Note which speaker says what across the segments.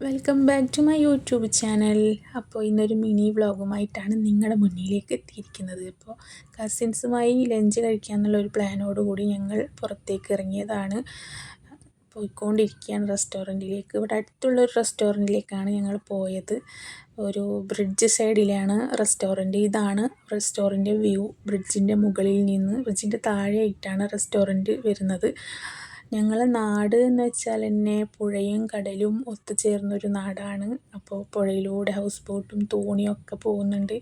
Speaker 1: Welcome back to my YouTube channel അപ്പോൾ ഇന്നൊരു mini വ്ളോഗുമായിട്ടാണ് നിങ്ങളുടെ മുന്നിലേക്ക് എത്തിയിരിക്കുന്നത്. ഇപ്പോൾ കസിൻസുമായി ലഞ്ച് കഴിക്കാമെന്നുള്ളൊരു ഒരു പ്ലാനോട് കൂടി ഞങ്ങൾ പുറത്തേക്ക് ഇറങ്ങിയതാണ്. പോയിക്കൊണ്ടിരിക്കുകയാണ് റെസ്റ്റോറന്റിലേക്ക് ഇവിടെ അടുത്തുള്ളൊരു റെസ്റ്റോറന്റിലേക്കാണ് ഞങ്ങൾ പോയത്. ഒരു ബ്രിഡ്ജ് സൈഡിലാണ് റെസ്റ്റോറന്റ് ഇതാണ് റെസ്റ്റോറന്റ് വ്യൂ ബ്രിഡ്ജിന്റെ മുകളിൽ നിന്ന് ബ്രിഡ്ജിന്റെ താഴെയായിട്ടാണ് റെസ്റ്റോറന്റ് വരുന്നത്. ഞങ്ങളെ നാട് എന്ന് വെച്ചാൽ തന്നെ പുഴയും കടലും ഒത്തുചേർന്നൊരു നാടാണ്. അപ്പോൾ പുഴയിലൂടെ ഹൗസ് ബോട്ടും തോണിയൊക്കെ പോകുന്നുണ്ട്.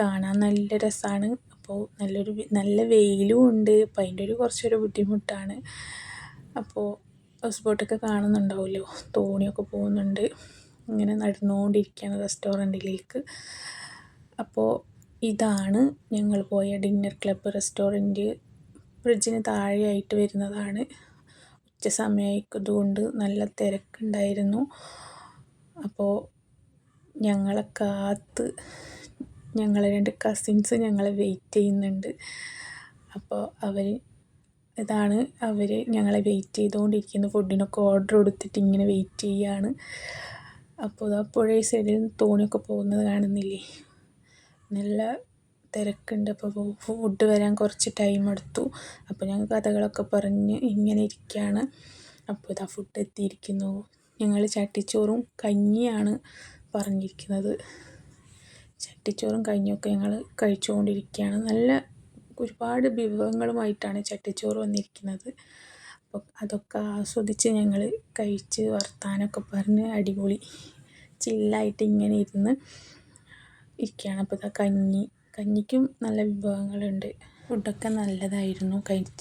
Speaker 1: കാണാൻ നല്ല രസമാണ്. അപ്പോൾ നല്ലൊരു നല്ല വെയിലും ഉണ്ട്. അപ്പം അതിന്റെ ഒരു കുറച്ചൊരു ബുദ്ധിമുട്ടാണ്. അപ്പോൾ ഹൗസ് ബോട്ടൊക്കെ കാണുന്നുണ്ടാവുമല്ലോ? തോണിയൊക്കെ പോകുന്നുണ്ട്. ഇങ്ങനെ നടന്നുകൊണ്ടിരിക്കുകയാണ് റെസ്റ്റോറന്റിലേക്ക് അപ്പോൾ ഇതാണ് ഞങ്ങൾ പോയ ഡിന്നർ ക്ലബ്ബ് റെസ്റ്റോറന്റ് ബ്രിഡ്ജിന് താഴെയായിട്ട് വരുന്നതാണ്. ഉച്ച സമയമായതുകൊണ്ട് നല്ല തിരക്കുണ്ടായിരുന്നു. അപ്പോൾ ഞങ്ങളെ കാത്ത് ഞങ്ങളെ രണ്ട് കസിൻസ് ഞങ്ങളെ വെയിറ്റ് ചെയ്യുന്നുണ്ട്. അപ്പോൾ അവർ ഇതാണ് അവർ ഞങ്ങളെ വെയിറ്റ് ചെയ്തുകൊണ്ടിരിക്കുന്നു ഫുഡിനൊക്കെ ഓർഡർ കൊടുത്തിട്ട് ഇങ്ങനെ വെയിറ്റ് ചെയ്യുകയാണ് അപ്പോൾ ഇതാ പുഴ സൈഡിൽ തോണിയൊക്കെ പോകുന്നത് കാണുന്നില്ലേ? നല്ല തിരക്കുണ്ട്. അപ്പോൾ ഫുഡ് വരാൻ കുറച്ച് ടൈം എടുത്തു. അപ്പോൾ ഞങ്ങൾ കഥകളൊക്കെ പറഞ്ഞ് ഇങ്ങനെ ഇരിക്കുകയാണ് അപ്പോൾ ഇതാ ഫുഡ് എത്തിയിരിക്കുന്നു. ഞങ്ങൾ ചട്ടിച്ചോറും കഞ്ഞിയാണ് പറഞ്ഞിരിക്കുന്നത്. ചട്ടിച്ചോറും കഞ്ഞിയൊക്കെ ഞങ്ങൾ കഴിച്ചുകൊണ്ടിരിക്കുകയാണ്. നല്ല ഒരുപാട് വിഭവങ്ങളുമായിട്ടാണ് ചട്ടിച്ചോറ് വന്നിരിക്കുന്നത്. അപ്പോൾ അതൊക്കെ ആസ്വദിച്ച് ഞങ്ങൾ കഴിച്ച് വർത്താനമൊക്കെ പറഞ്ഞ് അടിപൊളി ചില്ലായിട്ട് ഇങ്ങനെ ഇരുന്ന് ഇരിക്കുകയാണ്. അപ്പോൾ ഇതാ കഞ്ഞി. കഞ്ഞിക്കും നല്ല വിഭവങ്ങളുണ്ട്. ഫുഡൊക്കെ നല്ലതായിരുന്നു.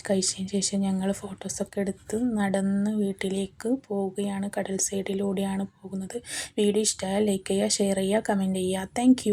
Speaker 1: കഴിച്ചതിന് ശേഷം ഞങ്ങൾ ഫോട്ടോസൊക്കെ എടുത്ത് നടന്ന് വീട്ടിലേക്ക് പോവുകയാണ്. കടൽ സൈഡിലൂടെയാണ് പോകുന്നത്. വീഡിയോ ഇഷ്ടമായാൽ ലൈക്ക് ചെയ്യുക ഷെയർ ചെയ്യുക കമന്റ് ചെയ്യുക. താങ്ക്